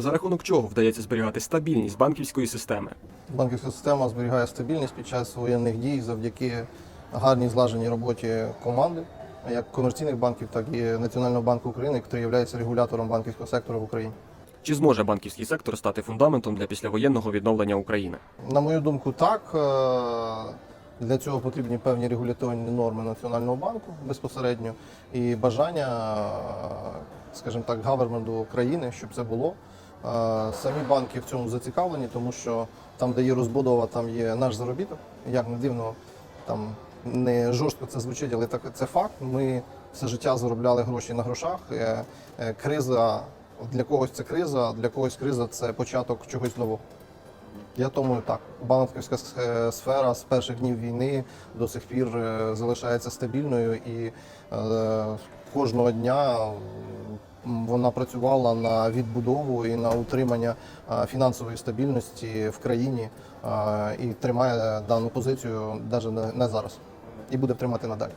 За рахунок чого вдається зберігати стабільність банківської системи? Банківська система зберігає стабільність під час воєнних дій завдяки гарній злаженій роботі команди, як комерційних банків, так і Національного банку України, який є регулятором банківського сектору в Україні. Чи зможе банківський сектор стати фундаментом для післявоєнного відновлення України? На мою думку, так. Е, Для цього потрібні певні регуляторні норми Національного банку безпосередньо і бажання, е, скажімо так, гаверменту країни, щоб це було. Е, Самі банки в цьому зацікавлені, тому що там, де є розбудова, там є наш заробіток. Як не дивно, там не жорстко це звучить, але так це факт. Ми все життя заробляли гроші на грошах. Е, е, Криза для когось це криза, для когось криза це початок чогось нового. Я думаю, так. Банківська сфера з перших днів війни до сих пір е, залишається стабільною і е, кожного дня вона працювала на відбудову і на утримання фінансової стабільності в країні і тримає дану позицію навіть не зараз. І буде тримати надалі.